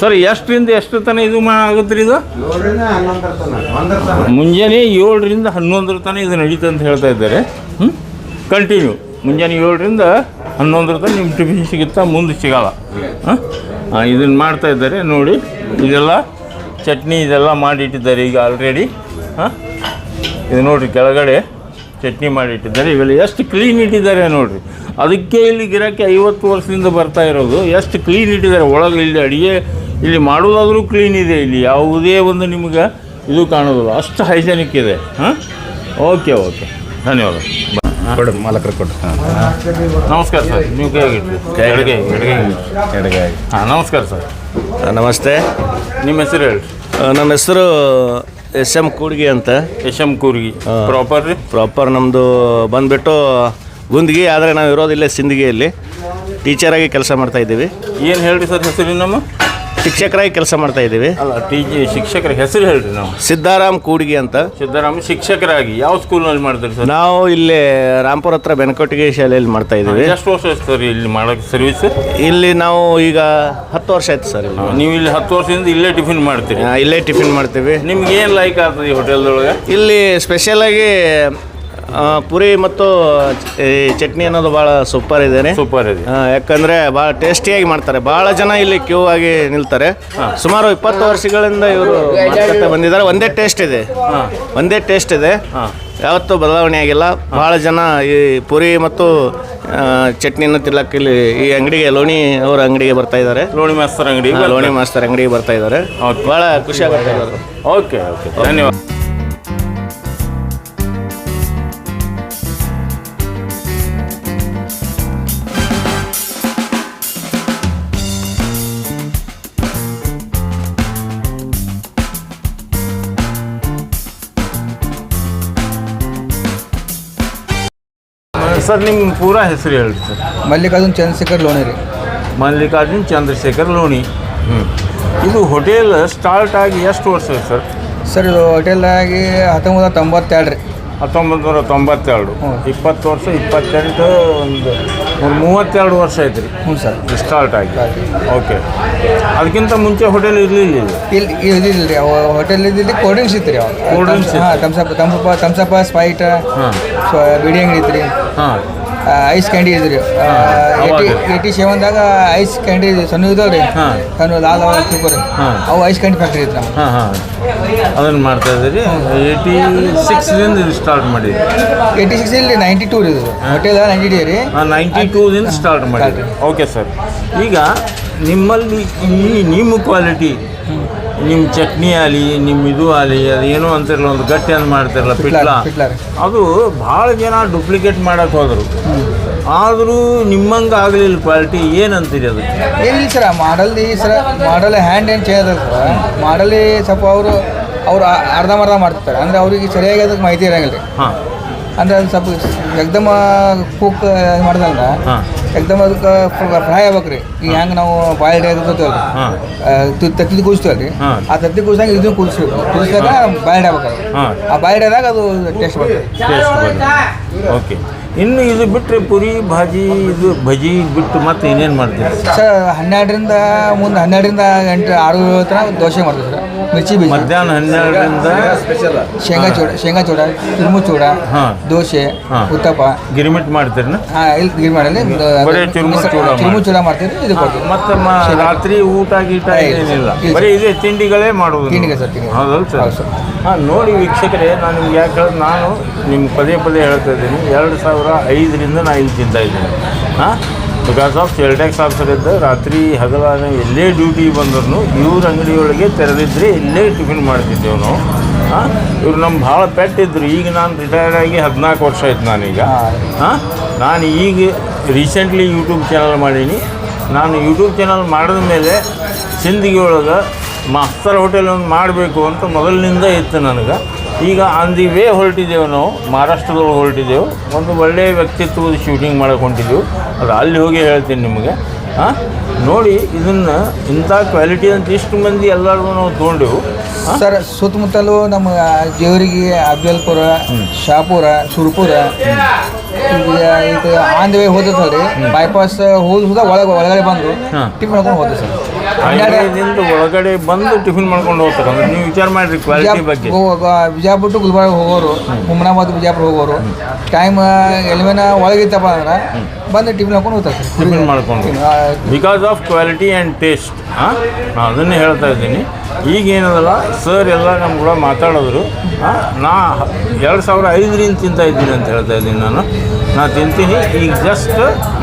Speaker 1: ಸರ್ ಎಷ್ಟರಿಂದ ಎಷ್ಟು ತನಕ ಇದು ಮಾ ಆಗುತ್ತೆ ರೀ ಇದು ಮುಂಜಾನೆ ಏಳರಿಂದ ಹನ್ನೊಂದರ ತನಕ ಇದು ನಡೀತು ಅಂತ ಹೇಳ್ತಾ ಇದ್ದಾರೆ. ಹ್ಞೂ ಕಂಟಿನ್ಯೂ ಮುಂಜಾನೆ ಏಳರಿಂದ ಹನ್ನೊಂದರ ತನಕ ನಿಮ್ಮ ಟಿಫಿನ್ ಸಿಗುತ್ತಾ? ಮುಂದೆ ಸಿಗಲ್ಲ. ಹಾಂ ಇದನ್ನು ಮಾಡ್ತಾ ಇದ್ದಾರೆ ನೋಡಿ. ಇದೆಲ್ಲ ಚಟ್ನಿ ಇದೆಲ್ಲ ಮಾಡಿಟ್ಟಿದ್ದಾರೆ ಈಗ ಆಲ್ರೆಡಿ ಹಾಂ? ಇದು ನೋಡಿರಿ ಕೆಳಗಡೆ ಚಟ್ನಿ ಮಾಡಿಟ್ಟಿದ್ದಾರೆ. ಇವೆಲ್ಲ ಎಷ್ಟು ಕ್ಲೀನ್ ಇಟ್ಟಿದ್ದಾರೆ ನೋಡಿರಿ. ಅದಕ್ಕೆ ಇಲ್ಲಿ ಗಿರಾಕಿ ಐವತ್ತು ವರ್ಷದಿಂದ ಬರ್ತಾ ಇರೋದು. ಎಷ್ಟು ಕ್ಲೀನ್ ಇಟ್ಟಿದ್ದಾರೆ. ಒಳಗೆ ಇಲ್ಲಿ ಅಡುಗೆ ಇಲ್ಲಿ ಮಾಡೋದಾದರೂ ಕ್ಲೀನ್ ಇದೆ ಇಲ್ಲಿ. ಯಾವುದೇ ಒಂದು ನಿಮ್ಗೆ ಇದು ಕಾಣೋದಿಲ್ಲ. ಅಷ್ಟು ಹೈಜೆನಿಕ್ ಇದೆ. ಹಾಂ? ಓಕೆ ಓಕೆ ಧನ್ಯವಾದ.
Speaker 6: ಕೊಡು ಮಾಲಕರು ಕೊಡು
Speaker 1: ನಮಸ್ಕಾರ ಸರ್. ನೀವು ಎಡಗೈ ಹಾಂ ನಮಸ್ಕಾರ ಸರ್.
Speaker 7: ನಮಸ್ತೆ.
Speaker 1: ನಿಮ್ಮ ಹೆಸರು ಹೇಳಿ.
Speaker 7: ನಮ್ಮ ಹೆಸರು ಎಸ್ ಎಂ ಕೂಡ್ಗಿ ಅಂತ.
Speaker 1: ಎಸ್ ಎಂ ಕೂರ್ಗಿ ಪ್ರಾಪರ್ ರೀ?
Speaker 7: ಪ್ರಾಪರ್ ನಮ್ಮದು ಬಂದುಬಿಟ್ಟು ಗುಂದ್ಗಿ ಆದರೆ ನಾವು ಇರೋದಿಲ್ಲ ಸಿಂದಗಿಯಲ್ಲಿ. ಟೀಚರಾಗಿ ಕೆಲಸ ಮಾಡ್ತಾ ಇದ್ದೀವಿ.
Speaker 1: ಏನು ಹೇಳ್ರಿ ಸರ್ ಹೆಸರು ನಮ್ಮ?
Speaker 7: ಶಿಕ್ಷಕರಾಗಿ ಕೆಲಸ ಮಾಡ್ತಾ ಇದ್ದೀವಿ.
Speaker 1: ಅಲ್ಲ ಟೀಚರ್ ಶಿಕ್ಷಕರ ಹೆಸರು ಹೇಳ್ರಿ ನಾವು.
Speaker 7: ಸಿದ್ದಾರಾಮ್ ಕೂಡಿಗೆ ಅಂತ.
Speaker 1: ಸಿದ್ದರಾಮ ಶಿಕ್ಷಕರಾಗಿ ಯಾವ ಸ್ಕೂಲ್ನಲ್ಲಿ ಮಾಡ್ತೀರಿ ಸರ್?
Speaker 7: ನಾವು ಇಲ್ಲಿ ರಾಮ್ಪುರ ಹತ್ರ ಬೆನಕೊಟ್ಟಿಗೆ ಶಾಲೆಯಲ್ಲಿ ಮಾಡ್ತಾ ಇದ್ದೀವಿ.
Speaker 1: ಎಷ್ಟು ವರ್ಷ ಆಯ್ತು ಸರ್ ಇಲ್ಲಿ ಮಾಡೋಕ್ಕೆ ಸರ್ವಿಸ್
Speaker 7: ಇಲ್ಲಿ ನಾವು ಈಗ ಹತ್ತು ವರ್ಷ ಆಯ್ತು ಸರ್ ಇಲ್ಲಿ.
Speaker 1: ನೀವು ಇಲ್ಲಿ ಹತ್ತು ವರ್ಷದಿಂದ ಇಲ್ಲೇ ಟಿಫಿನ್ ಮಾಡ್ತೀರಿ.
Speaker 7: ಆ, ಇಲ್ಲೇ ಟಿಫಿನ್ ಮಾಡ್ತೀವಿ.
Speaker 1: ನಿಮ್ಗೆ ಏನು ಲೈಕ್ ಆಗ್ತದೆ ಈ ಹೋಟೆಲ್ದೊಳಗೆ
Speaker 7: ಇಲ್ಲಿ ಸ್ಪೆಷಲಾಗಿ ಆ, ಪುರಿ ಮತ್ತು ಈ ಚಟ್ನಿ ಅನ್ನೋದು ಭಾಳ ಸೂಪರ್ ಇದೆ
Speaker 1: ಸೂಪರ್ ಇದೆ.
Speaker 7: ಆ, ಯಾಕಂದ್ರೆ ಭಾಳ ಟೇಸ್ಟಿಯಾಗಿ ಮಾಡ್ತಾರೆ. ಭಾಳ ಜನ ಇಲ್ಲಿ ಕ್ಯೂ ಆಗಿ ನಿಲ್ತಾರೆ. ಸುಮಾರು ಇಪ್ಪತ್ತು ವರ್ಷಗಳಿಂದ ಇವರು ಮಾಡ್ಕೊತಾ ಬಂದಿದ್ದಾರೆ. ಒಂದೇ ಟೇಸ್ಟ್ ಇದೆ. ಒಂದೇ ಟೇಸ್ಟ್ ಇದೆ. ಯಾವತ್ತೂ ಬದಲಾವಣೆ ಆಗಿಲ್ಲ. ಭಾಳ ಜನ ಈ ಪುರಿ ಮತ್ತು ಆ, ಚಟ್ನಿನ ತಿನ್ನಕ್ಕೆ ಇಲ್ಲಿ ಈ ಅಂಗಡಿಗೆ ಲೋಣಿ ಅವರ ಅಂಗಡಿಗೆ ಬರ್ತಾ ಇದ್ದಾರೆ.
Speaker 1: ಲೋಣಿ ಮಾಸ್ತರ್ ಅಂಗಡಿ
Speaker 7: ಲೋಣಿ ಮಾಸ್ತರ್ ಅಂಗಡಿಗೆ ಬರ್ತಾ ಇದ್ದಾರೆ. ಭಾಳ ಖುಷಿ ಆಗುತ್ತೆ
Speaker 1: ಓಕೆ ಓಕೆ ಧನ್ಯವಾದ. ಸರ್ ನಿಮ್ಮ ಪೂರಾ ಹೆಸರು ಹೇಳ್ರಿ ಸರ್.
Speaker 8: ಮಲ್ಲಿಕಾರ್ಜುನ್ ಚಂದ್ರಶೇಖರ್ ಲೋಣಿ ರೀ.
Speaker 1: ಮಲ್ಲಿಕಾರ್ಜುನ್ ಚಂದ್ರಶೇಖರ್ ಲೋಣಿ. ಹ್ಞೂ ಇದು ಹೋಟೆಲ್ ಸ್ಟಾರ್ಟ್ ಆಗಿ ಎಷ್ಟು ವರ್ಷ ಆಯ್ತು ಸರ್?
Speaker 8: ಸರ್ ಇದು ಹೋಟೆಲಾಗಿ ಹತ್ತೊಂಬತ್ತು ನೂರ ತೊಂಬತ್ತೆರಡು ರೀ.
Speaker 1: ಹತ್ತೊಂಬತ್ತು ನೂರ ತೊಂಬತ್ತೆರಡು.
Speaker 8: ಹ್ಞೂ.
Speaker 1: ಇಪ್ಪತ್ತು ವರ್ಷ ಇಪ್ಪತ್ತೆಂಟು ಒಂದು ಒಂದು ಮೂವತ್ತೆರಡು ವರ್ಷ ಆಯ್ತು ರೀ.
Speaker 8: ಹ್ಞೂ ಸರ್.
Speaker 1: ಸ್ಟಾರ್ಟ್ ಆಗಿ. ಓಕೆ ಅದಕ್ಕಿಂತ ಮುಂಚೆ ಹೋಟೆಲ್ ಇರಲಿಲ್ಲ
Speaker 8: ಇಲ್ಲಿ? ಇದಿಲ್ಲ ರೀ. ಅವ ಹೋಟೆಲ್ ಇದ್ದಿದ್ದು ಕೋಲ್ಡ್ ಡ್ರಿಂಕ್ಸ್ ಇತ್ತು ರೀ ಅವಾಗ
Speaker 1: Cold drinks ಇತ್ತು.
Speaker 8: ಹಾಂ ತಮ್ಸಪ್ಪ ತಂಪಪ್ಪ ತಮ್ಸಪ್ಪ ಸ್ಪೈಟ್
Speaker 1: ಹಾಂ.
Speaker 8: ಸೊ ಬಿಡಿ ಅಂಗಡಿ ಇತ್ತು ರೀ.
Speaker 1: ಹಾಂ.
Speaker 8: ಐಸ್ ಕ್ಯಾಂಡಿ ಇದ್ರಿ ಏಯ್ಟಿ
Speaker 1: ಅವಾಗ?
Speaker 8: ಏಯ್ಟಿ ಸೆವೆನ್ದಾಗ ಐಸ್ ಕ್ಯಾಂಡಿ ಸಣ್ಣ ಇದಾವೆ ರೀ.
Speaker 1: ಹಾಂ.
Speaker 8: ಸಣ್ಣ ಲಾಲ್ ಸೂಪರ್
Speaker 1: ಹಾಂ.
Speaker 8: ಅವು ಐಸ್ ಕ್ಯಾಂಡಿ ಫ್ಯಾಕ್ಟ್ರಿ ಇತ್ತು ನಮ್ಮ
Speaker 1: ಹಾಂ ಹಾಂ. ಅದನ್ನು ಮಾಡ್ತಾ ಇದ್ದೀರಿ. ಏಯ್ಟಿ ಸಿಕ್ಸ್ದಿಂದ ಇದು ಸ್ಟಾರ್ಟ್ ಮಾಡಿದ್ರಿ
Speaker 8: ಏಯ್ಟಿ ಸಿಕ್ಸ್ ಇಲ್ಲಿ ನೈಂಟಿ ಟೂ ರೀ ಇದು. ಹೋಟೆಲ್ ನೈಂಟಿ ಟೂ ರೀ.
Speaker 1: ನೈಂಟಿ ಟೂದಿಂದ ಸ್ಟಾರ್ಟ್ ಮಾಡಿದ್ರಿ ಓಕೆ ಸರ್ ಈಗ ನಿಮ್ಮಲ್ಲಿ ಈ ನಿಮ್ಮ ಕ್ವಾಲಿಟಿ ನಿಮ್ಮ ಚಟ್ನಿ ಆಗಲಿ ನಿಮ್ಮ ಇದು ಆಗಲಿ ಅದು ಏನೋ ಅಂತಿರಲ್ಲ ಒಂದು ಗಟ್ಟಿ ಅಂತ ಮಾಡ್ತಿರಲ್ಲ ಪಿಟ್ಲ ಅದು ಭಾಳ ಜನ ಡೂಪ್ಲಿಕೇಟ್ ಮಾಡೋಕೆ ಹೋದರು. ಆದರೂ ನಿಮ್ಮಂಗೆ ಆಗಲಿಲ್ಲ ಕ್ವಾಲಿಟಿ ಏನಂತೀರಿ ಅದು?
Speaker 8: ಏನಿಲ್ಲ ಸರ್ ಮಾಡಲ್ದಿ ಸರ ಮಾಡಲ್ ಹ್ಯಾಂಡ್ ಏನು ಚೇಂಜ್ ಅದ ಸರ್. ಮಾಡಲ್ಲಿ ಸ್ವಲ್ಪ ಅವರು ಅವ್ರು ಅರ್ಧಂಬರ್ಧ ಮಾಡ್ತಾರೆ ಅಂದರೆ ಅವ್ರಿಗೆ ಸರಿಯಾಗಿ ಅದಕ್ಕೆ ಮಾಹಿತಿ ಇರಂಗಿಲ್ಲ ರೀ.
Speaker 1: ಹಾಂ.
Speaker 8: ಅಂದರೆ ಅದು ಸ್ವಲ್ಪ ಎಕ್ದಮ ಕುಕ್ ಮಾಡ್ದಂಗ ಎಕ್ದಮ್ ಅದಕ್ಕೆ ಫ್ರೈ ಆಗ್ಬೇಕು ರೀ. ಈಗ ಹೆಂಗೆ ನಾವು ಬಾಯ್ಲ್ಡ್ ಆಗಿರ್ತೇವಲ್ಲ ತತ್ತಿ ಕೂದಿಸ್ತೇವೆ ರೀ.
Speaker 1: ಹಾಂ.
Speaker 8: ಆ ತತ್ತಿ ಕೂಸ್ದಾಗ ಇದನ್ನು ಕೂದಿಸ್ಬೇಕು ಕೂದಿಸಿದಾಗ ಬಾಯ್ಲ್ಡ್ ಆಗ್ಬೇಕು ಆ ಬಾಯಿ ಆದಾಗ ಅದು ಟೇಸ್ಟ್ ಬರ್ತದೆ.
Speaker 1: ಓಕೆ ಇನ್ನು ಇದು ಬಿಟ್ಟರೆ ಪುರಿ ಭಾಜಿ ಇದು ಭಜಿ ಬಿಟ್ಟು ಮತ್ತೆ ಇನ್ನೇನು ಮಾಡ್ತೀವಿ
Speaker 8: ಸರ್ ಹನ್ನೆರಡರಿಂದ ಮುಂದೆ ಹನ್ನೆರಡರಿಂದ ಎಂಟು ಆರು ಹತ್ರ ತನಕ ದೋಸೆ ಮಾಡ್ತೀವಿ ಸರ್. ಮಿರ್ಚಿ ಬೀಜ
Speaker 1: ಮಧ್ಯಾಹ್ನ ಹನ್ನೆರಡರಿಂದ
Speaker 8: ಶೇಂಗಾ ಚೂಡ ಶೇಂಗಾ ಚೂಡ ತಿರುಮು ಚೂಡ
Speaker 1: ಹಾಂ.
Speaker 8: ದೋಸೆ
Speaker 1: ಹಾಂ.
Speaker 8: ಉತ್ತಪ್ಪ
Speaker 1: ಗಿರಿಮಿಟ್ ಮಾಡ್ತೀರಿ
Speaker 8: ಹಾಂ ಇಲ್ಲಿ ಗಿರ್ ಮಾಡಲಿ
Speaker 1: ಬರೀ ಚುರುಮು ಚೂಡ ಮಾಡ್ತೀರಿ
Speaker 8: ಚುರುಮು ಚೂಡ ಮಾಡ್ತೀವಿ ಇದು ಕೊಡ್ತೀವಿ
Speaker 1: ಮತ್ತೆ ಮ- ರಾತ್ರಿ ಊಟ ಗೀಟ
Speaker 8: ಇಲ್ಲ.
Speaker 1: ಏನಿಲ್ಲ
Speaker 8: ಇಲ್ಲ.
Speaker 1: ಬರೀ ಇದೇ ತಿಂಡಿಗಳೇ ಮಾಡುವುದು
Speaker 8: ತಿಂಡಿಗೆ ಸರ್, ತಿಂಡಿಗೆ.
Speaker 1: ಹೌದಲ್ಲ
Speaker 8: ಹೌದು
Speaker 1: ಸರ್
Speaker 8: ಸರ್.
Speaker 1: ಹಾಂ ನೋಡಿ ವೀಕ್ಷಕರೇ ನಾನು ನಿಮ್ಗೆ ಯಾಕೆ ಹೇಳೋದು ನಾನು ನಿಮ್ಗೆ ಪದೇ ಪದೇ ಹೇಳ್ತಾ ಇದ್ದೀನಿ ಎರಡು ಸಾವಿರ ಐದರಿಂದ ನಾನು ಇಲ್ಲಿ ತಿಂತಾ ಇದ್ದೀನಿ ಹಾಂ because of sale tax officer ಇದ್ದ ರಾತ್ರಿ ಹಗಲಾನ ಎಲ್ಲೇ ಡ್ಯೂಟಿ ಬಂದ್ರು ಇವ್ರ ಅಂಗಡಿಯೊಳಗೆ ತೆರೆದಿದ್ರೆ ಇಲ್ಲೇ ಟಿಫಿನ್ ಮಾಡ್ತಿದ್ದೆವು ನಾವು. ಹಾಂ? ಇವ್ರು ನಮ್ಮ ಭಾಳ ಪೆಟ್ಟಿದ್ರು ಈಗ ನಾನು ರಿಟೈರ್ಡ್ ಆಗಿ ಹದಿನಾಲ್ಕು ವರ್ಷ ಆಯ್ತು ನಾನೀಗ.
Speaker 8: ಹಾಂ.
Speaker 1: ಹಾಂ? ನಾನು ಈಗ ರೀಸೆಂಟ್ಲಿ ಯೂಟ್ಯೂಬ್ ಚಾನಲ್ ಮಾಡೀನಿ. ನಾನು ಯೂಟ್ಯೂಬ್ ಚಾನಲ್ ಮಾಡಿದ ಮೇಲೆ ಸಿಂದಗಿ ಒಳಗೆ ಮಾಸ್ತರ್ ಹೋಟೆಲ್ ಒಂದು ಮಾಡಬೇಕು ಅಂತ ಮೊದಲಿನಿಂದ ಇತ್ತು ನನಗೆ. ಈಗ ಆನ್ ದಿ ವೇ ಹೊರಟಿದ್ದೇವೆ ನಾವು ಮಹಾರಾಷ್ಟ್ರದೊಳಗೆ ಹೊರಟಿದ್ದೆವು. ಒಂದು ಒಳ್ಳೆಯ ವ್ಯಕ್ತಿತ್ವದ ಶೂಟಿಂಗ್ ಮಾಡಕ್ಕೆ ಹೊಂಟಿದ್ದೆವು ಅದು ಅಲ್ಲಿ ಹೋಗಿ ಹೇಳ್ತೀನಿ ನಿಮಗೆ. ಹಾಂ ನೋಡಿ ಇದನ್ನು ಇಂಥ ಕ್ವಾಲಿಟಿ ಅಂತ ಇಷ್ಟು ಮಂದಿ ಎಲ್ಲರಿಗೂ ನಾವು ತೊಗೊಂಡೆವು.
Speaker 8: ಸರ್ ಸುತ್ತಮುತ್ತಲು ನಮ್ಮ ಜೇವರಿಗೆ ಅಫ್ಜಲ್ಪುರ ಶಾಪುರ ಸುರ್ಪುರ ಇದು ಆನ್ ದಿ ವೇ ರೀ ಬೈಪಾಸ್ ಹೋದ ಸುದ ಒಳಗೆ ಒಳಗಡೆ ಬಂದು. ಟಿಫಿನ್ ಮಾಡ್ಕೊಂಡು ಹೋದ ಸರ್.
Speaker 1: ಹನ್ನೆರಡರಿಂದ ಒಳಗಡೆ ಬಂದು ಟಿಫಿನ್ ಮಾಡ್ಕೊಂಡು ಹೋಗ್ತಾರೆ. ಅಂದ್ರೆ ನೀವು ವಿಚಾರ ಮಾಡಿರಿ ಕ್ವಾಲಿಟಿ ಬಗ್ಗೆ.
Speaker 8: ಬಿಜಾಪುರ ಟು ಗುಲ್ಬರ್ಗ ಹೋಗೋರು ಹುಮ್ನಾಬಾದ್ ಬಿಜಾಪುರ ಹೋಗೋರು ಟೈಮ್ ಎಲ್ಲಿಮೇನ ಒಳಗಿತ್ತಪ್ಪ ಅಂದ್ರೆ ಬಂದು ಟಿಫಿನ್ ಹಾಕೊಂಡು ಹೋಗ್ತಾರೆ.
Speaker 1: ಟಿಫಿನ್ ಮಾಡ್ಕೊಂಡು. Because of quality and taste ಹಾಂ? ನಾನು ಅದನ್ನೇ ಹೇಳ್ತಾ ಇದ್ದೀನಿ. ಈಗ ಏನದಲ್ಲ ಸರ್ ಎಲ್ಲ ನಮ್ಮ ಕೂಡ ಮಾತಾಡಿದ್ರು ಹಾಂ? ನಾ ಎರಡು ಸಾವಿರ ಐದರಿಂದ ತಿಂತಾ ಇದ್ದೀನಿ ಅಂತ ಹೇಳ್ತಾ ಇದ್ದೀನಿ ನಾನು. ನಾ ತಿಂತೀನಿ ಈಗ ಜಸ್ಟ್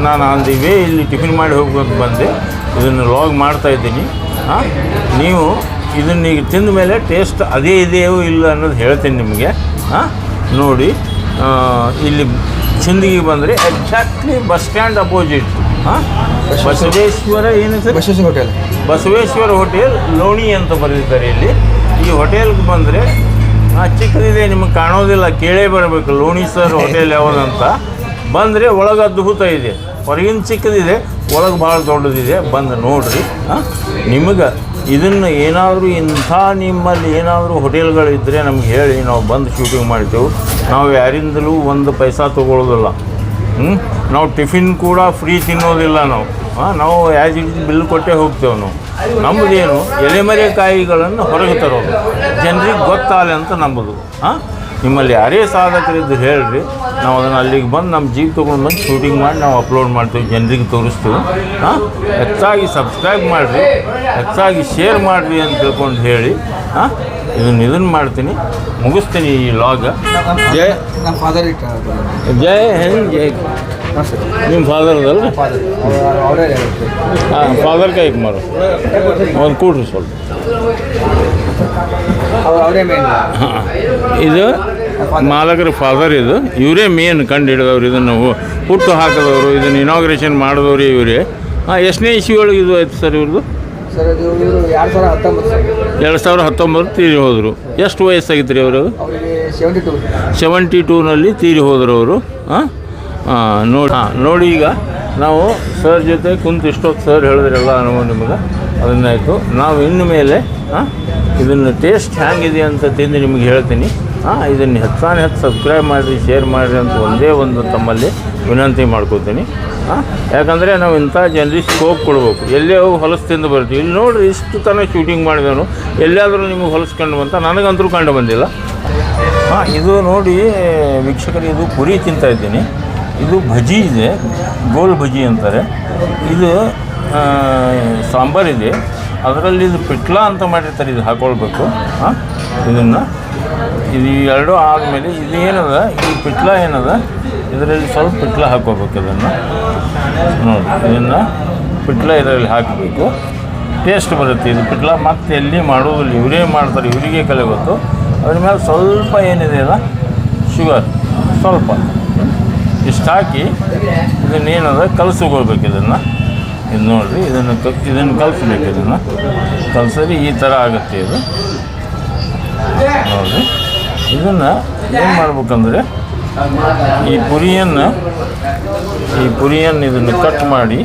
Speaker 1: ನಾನು ಆನ್ ದಿ ವೇ ಇಲ್ಲಿ ಟಿಫಿನ್ ಮಾಡಿ ಹೋಗ್ಬೇಕು ಬಂದೆ. ಇದನ್ನು ಲಾಗ್ ಮಾಡ್ತಾ ಇದ್ದೀನಿ. ಹಾಂ? ನೀವು ಇದನ್ನ ಈಗ ತಿಂದ ಮೇಲೆ ಟೇಸ್ಟ್ ಅದೇ ಇದೆಯೋ ಇಲ್ಲ ಅನ್ನೋದು ಹೇಳ್ತೀನಿ ನಿಮಗೆ. ಹಾಂ? ನೋಡಿ ಇಲ್ಲಿ ಸಿಂದಗಿ ಬಂದರೆ ಎಕ್ಸಾಕ್ಟ್ಲಿ ಬಸ್ ಸ್ಟ್ಯಾಂಡ್ ಅಪೋಸಿಟ್ ಹಾಂ? ಬಸವೇಶ್ವರ ಏನು sir?
Speaker 8: Basaveshwara hotel
Speaker 1: Basaveshwara hotel Loni ಅಂತ ಬರೆದಿದ್ದಾರೆ ಇಲ್ಲಿ. ಈ ಹೋಟೆಲ್ಗೆ ಬಂದರೆ ಚಿಕ್ಕದಿದೆ ನಿಮಗೆ ಕಾಣೋದಿಲ್ಲ ಕೇಳೇ ಬರಬೇಕು. ಲೋಣಿ ಸರ್ ಹೋಟೆಲ್ ಯಾವುದಂತ ಬಂದರೆ ಒಳಗೆ ಅದ್ಭುತ ಇದೆ. ಹೊರಗಿನ ಚಿಕ್ಕದಿದೆ. ಒಳಗೆ ಭಾಳ ದೊಡ್ಡದಿದೆ, ಬಂದು ನೋಡಿರಿ. ನಿಮಗೆ ಇದನ್ನು ಏನಾದರೂ ಇಂಥ ನಿಮ್ಮಲ್ಲಿ ಏನಾದರೂ ಹೋಟೆಲ್ಗಳಿದ್ದರೆ ನಮ್ಗೆ ಹೇಳಿ, ನಾವು ಬಂದು ಶೂಟಿಂಗ್ ಮಾಡ್ತೇವೆ. ನಾವು ಯಾರಿಂದಲೂ ಒಂದು ಪೈಸಾ ತೊಗೊಳ್ಳೋದಿಲ್ಲ ಹ್ಞೂ ನಾವು ಟಿಫಿನ್ ಕೂಡ ಫ್ರೀ ತಿನ್ನೋದಿಲ್ಲ ನಾವು. ಹಾಂ? ನಾವು ಆ್ಯಸ್ ಇಟ್ ಬಿಲ್ ಕೊಟ್ಟೇ ಹೋಗ್ತೇವೆ ನಾವು. ನಮ್ಮದೇನು ಎಲೆಮರೆಕಾಯಿಗಳನ್ನು ಹೊರಗೆ ತರೋದು. ಜನರಿಗೆ ಗೊತ್ತಾಗಲಿ ಅಂತ ನಂಬೋದು. ಹಾಂ? ನಿಮ್ಮಲ್ಲಿ ಯಾರೇ ಸಾಧಕರಿದ್ದು ಹೇಳ್ರಿ. ನಾವು ಅದನ್ನು ಅಲ್ಲಿಗೆ ಬಂದು ನಮ್ಮ ಜೀಪ್ ತೊಗೊಂಡು ಬಂದು ಶೂಟಿಂಗ್ ಮಾಡಿ ನಾವು ಅಪ್ಲೋಡ್ ಮಾಡ್ತೀವಿ ಜನರಿಗೆ ತೋರಿಸ್ತೀವಿ. ಹಾಂ? ಹೆಚ್ಚಾಗಿ ಸಬ್ಸ್ಕ್ರೈಬ್ ಮಾಡಿರಿ ಹೆಚ್ಚಾಗಿ ಶೇರ್ ಮಾಡಿರಿ ಅಂತ ತಿಳ್ಕೊಂಡು ಹೇಳಿ. ಹಾಂ? ಇದನ್ನು ಇದನ್ನು ಮಾಡ್ತೀನಿ. ಮುಗಿಸ್ತೀನಿ ಈ ಲಾಗ ಜಯ.
Speaker 8: ನಮ್ಮ ಫಾದರ್ ಜಯ
Speaker 1: ಜೈ ಜಯ? ಜೈ ನಿಮ್ಮ ಫಾದರ್ ಅದಲ್ಲ ಹಾಂ ಫಾದರ್ ಕೈಗೆ ಮಾರು ಒಂದು ಕೂಡ್ರಿ ಸ್ವಲ್ಪ.
Speaker 8: ಅವ್ರು ಅವರೇ
Speaker 1: ಹಾಂ. ಇದು ಮಾಲಕರ ಫಾದರ್ ಇದು. ಇವರೇ ಮೇನ್ ಕಂಡು ಹಿಡಿದವ್ರು ಇದನ್ನು ಹುಟ್ಟು ಹಾಕಿದವರು ಇದನ್ನು ಇನಾಗ್ರೇಷನ್ ಮಾಡಿದವರು ಇವರೇ. ಹಾಂ ಎಷ್ಟನೇ ಇಶ್ಯೂ ಒಳಗೆ ಇದು ಆಯ್ತು ಸರ್ ಇವ್ರದ್ದು
Speaker 8: ಎರಡು ಸಾವಿರ ಹತ್ತೊಂಬತ್ತು
Speaker 1: ತೀರಿ ಹೋದರು. ಎಷ್ಟು ವಯಸ್ಸಾಗಿತ್ತು ರೀ ಅವರು
Speaker 8: ಅದು ಸೆವೆಂಟಿ
Speaker 1: ಟೂನಲ್ಲಿ ತೀರಿ ಹೋದರು ಅವರು. ಹಾಂ? ನೋಡಿ ಹಾಂ ನೋಡಿ ಈಗ ನಾವು ಸರ್ ಜೊತೆ ಕುಂತು ಇಷ್ಟೊತ್ತು ಸರ್ ಹೇಳಿದ್ರೆಲ್ಲ ಅನುಭವ ನಿಮಗೆ? ಅದನ್ನಾಯಿತು ನಾವು ಇನ್ನು ಮೇಲೆ ಇದನ್ನು ಟೇಸ್ಟ್ ಹ್ಯಾಂಗಿದೆ ಅಂತ ತಿಂದು ನಿಮಗೆ ಹೇಳ್ತೀನಿ. ಹಾಂ ಇದನ್ನು ಹೆಚ್ಚಾನು ಹೆಚ್ಚು ಸಬ್ಸ್ಕ್ರೈಬ್ ಮಾಡಿರಿ ಶೇರ್ ಮಾಡಿರಿ ಅಂತ ಒಂದೇ ಒಂದು ತಮ್ಮಲ್ಲಿ ವಿನಂತಿ ಮಾಡ್ಕೋತೀನಿ ಹಾಂ ಯಾಕಂದರೆ ನಾವು ಇಂಥ ಜನರಿಗೆ ಸ್ಕೋಪ್ ಕೊಡಬೇಕು. ಎಲ್ಲೇ ಹೋಗಿ ಹೊಲಸು ತಿಂದು ಬರ್ತೀವಿ. ಇಲ್ಲಿ ನೋಡಿರಿ ಇಷ್ಟು ತನಕ ಶೂಟಿಂಗ್ ಮಾಡಿದವನು. ಎಲ್ಲಿಯಾದರೂ ನಿಮಗೆ ಹೊಲಸ್ಕೊಂಡು ಕಂಡು ಬಂತ. ನನಗಂತರೂ ಕಂಡು ಬಂದಿಲ್ಲ. ಹಾಂ ಇದು ನೋಡಿ, ವೀಕ್ಷಕರು, ಇದು ಪುರಿ ತಿಂತಾ ಇದ್ದೀನಿ. ಇದು ಭಜಿ ಇದೆ. ಗೋಲ್ ಭಜಿ ಅಂತಾರೆ. ಇದು ಸಾಂಬಾರಿದೆ. ಅದರಲ್ಲಿ ಇದು ಪಿಟ್ಲ ಅಂತ ಮಾಡಿರ್ತಾರೆ, ಇದು ಹಾಕ್ಕೊಳ್ಬೇಕು ಹಾಂ ಇದನ್ನು. ಇದು ಎರಡು ಆದಮೇಲೆ ಇದು ಏನದ? ಈ ಪಿಟ್ಲ ಏನದ? ಇದರಲ್ಲಿ ಸ್ವಲ್ಪ ಪಿಟ್ಲ ಹಾಕೋಬೇಕು ಇದನ್ನು. ನೋಡಿ, ಇದನ್ನು ಪಿಟ್ಲ ಇದರಲ್ಲಿ ಹಾಕಬೇಕು. ಟೇಸ್ಟ್ ಬರುತ್ತೆ ಇದು ಪಿಟ್ಲ. ಮತ್ತೆ ಎಲ್ಲಿ ಮಾಡೋದಿಲ್ಲ. ಇವರೇ ಮಾಡ್ತಾರೆ, ಇವರಿಗೆ ಕಲೆ ಗೊತ್ತು. ಅದ್ರ ಮೇಲೆ ಸ್ವಲ್ಪ ಏನಿದೆ ಅಲ್ಲ? ಶುಗರ್. ಸ್ವಲ್ಪ. ಇಷ್ಟು ಹಾಕಿ ಇದನ್ನೇನದ? ಕಲಸಿಕೊಳ್ಬೇಕು ಇದನ್ನು. ಇದು ನೋಡಿರಿ, ಇದನ್ನು ಇದನ್ನು ಕಲಿಸ್ಬೇಕು ಇದನ್ನು. ಕಲಸಿದ್ರೆ ಈ ಥರ ಆಗುತ್ತೆ ಇದು. ನೋಡಿರಿ, ಇದನ್ನು ಏನು ಮಾಡ್ಬೇಕಂದ್ರೆ, ಈ ಪುರಿಯನ್ನು ಈ ಪುರಿಯನ್ನು ಇದನ್ನು ಕಟ್ ಮಾಡಿ,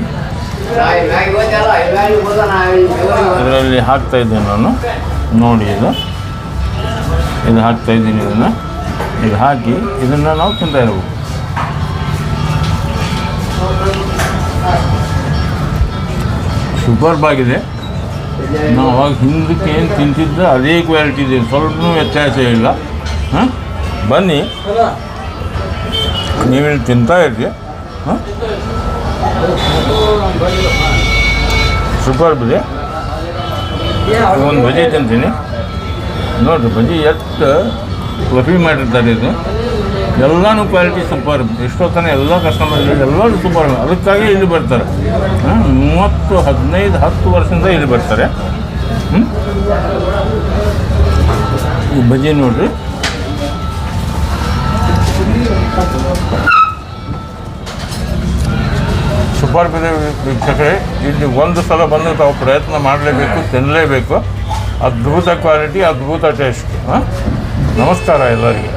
Speaker 1: ಇದರಲ್ಲಿ ಹಾಕ್ತಾ ಇದ್ದೀನಿ ನಾನು. ನೋಡಿ ಇದು. ಇದು ಹಾಕ್ತಾ ಇದ್ದೀನಿ ಇದನ್ನು. ಇದು ಹಾಕಿ ಇದನ್ನು ನಾವು ತಿಂತಾ ಇರಬೇಕು. ಸೂಪರ್ಬ್ ಆಗಿದೆ ನಾವು ಅವಾಗ ಹಿಂದಕ್ಕೆ ಏನು ತಿಂತಿದ್ದ, ಅದೇ ಕ್ವಾಲಿಟಿ ಇದೆ. ಸ್ವಲ್ಪ ವ್ಯತ್ಯಾಸ ಇಲ್ಲ. ಹಾಂ? ಬನ್ನಿ. ನೀವಿಲ್ಲಿ ತಿಂತಾ ಇರ್ತೀವಿ ಹಾಂ? ಸೂಪರ್ಬ್ ಇದೆ. ಒಂದು ಬಜಿ ತಿಂತೀನಿ. ನೋಡಿರಿ ಬಜಿ ಎಷ್ಟು ಫ್ಲಫಿ ಮಾಡಿರ್ತಾರೆ ಇದು. ಎಲ್ಲನೂ ಕ್ವಾಲಿಟಿ ಸೂಪರ್ ಎಷ್ಟೊತ್ತನ ಎಲ್ಲ ಕಸ್ಟಮರ್ ಎಲ್ಲರೂ ಸೂಪರ್ ಅದಕ್ಕಾಗಿ ಇಲ್ಲಿ ಬರ್ತಾರೆ. ಮೂವತ್ತು, ಹದಿನೈದು, ಹತ್ತು ವರ್ಷದಿಂದ ಇಲ್ಲಿ ಬರ್ತಾರೆ. ಈ ಬಜ್ಜಿ ನೋಡ್ರಿ. ಸೂಪರ್ ಬೆಲೆ ವೀಕ್ಷಕರೇ, ಇಲ್ಲಿ ಒಂದು ಸಲ ಬಂದು ತಾವು ಪ್ರಯತ್ನ ಮಾಡಲೇಬೇಕು ತಿನ್ನಲೇಬೇಕು ಅದ್ಭುತ ಕ್ವಾಲಿಟಿ ಅದ್ಭುತ ಟೇಸ್ಟ್ ಹಾಂ? ನಮಸ್ಕಾರ ಎಲ್ಲರಿಗೆ.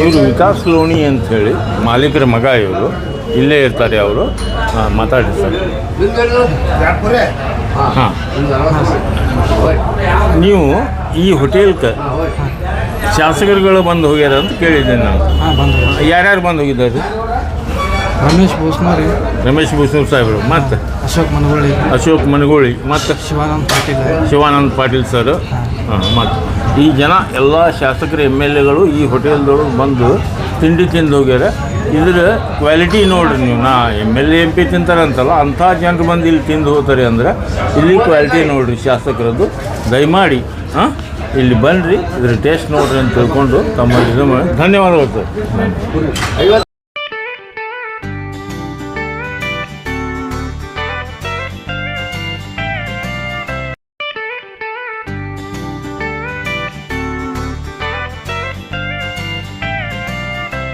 Speaker 1: ಇವರು ವಿಕಾಸ್ ಲೋಣಿ ಅಂಥೇಳಿ ಮಾಲೀಕರ ಮಗ ಇವರು. ಇಲ್ಲೇ ಇರ್ತಾರೆ ಅವರು. ಮಾತಾಡಿ ಸರ್. ಹಾಂ. ನೀವು ಈ ಹೋಟೆಲ್ಗೆ ಶಾಸಕರುಗಳು ಬಂದು ಹೋಗ್ಯಾರ ಅಂತ ಕೇಳಿದ್ದೇನೆ ನಾನು. ಯಾರ್ಯಾರು ಬಂದು ಹೋಗಿದ್ದಾರೆ?
Speaker 5: ರಮೇಶ್ ಭೂಸ್ನೂರಿ
Speaker 1: ರಮೇಶ್ ಭೂಸ್ನೂರ್ ಸಾಹೇಬರು. ಮತ್ತು?
Speaker 5: ಅಶೋಕ್ ಮನಗೋಳಿ.
Speaker 1: ಅಶೋಕ್ ಮನಗೋಳಿ. ಮತ್ತು?
Speaker 5: ಶಿವಾನಂದ್ ಪಾಟೀಲ್.
Speaker 1: ಶಿವಾನಂದ್ ಪಾಟೀಲ್ ಸರ್. ಹಾಂ ಮತ್ತು? ಈ ಜನ ಎಲ್ಲ ಶಾಸಕರು, ಎಂ ಎಲ್ ಎಗಳು ಈ ಹೋಟೆಲ್ದೊಳಗೆ ಬಂದು ತಿಂಡಿ ತಿಂದು ಹೋಗ್ಯಾರ ಇದ್ರ ಕ್ವಾಲಿಟಿ ನೋಡ್ರಿ ನೀವು. ನಾ M L A M P ತಿಂತಾರಂತಲ್ಲ, ಅಂಥ ಜನರು ಬಂದು ಇಲ್ಲಿ ತಿಂದು ಹೋಗ್ತಾರೆ ಅಂದ್ರೆ ಇಲ್ಲಿ ಕ್ವಾಲಿಟಿ ನೋಡ್ರಿ ಶಾಸಕರದ್ದು. ದಯಮಾಡಿ, ಹಾಂ? ಇಲ್ಲಿ ಬನ್ನಿರಿ ಇದ್ರ ಟೇಸ್ಟ್ ನೋಡ್ರಿ ಅಂತ ತಿಳ್ಕೊಂಡು ತಮ್ಮ ಧನ್ಯವಾದಗಳು ಸರ್.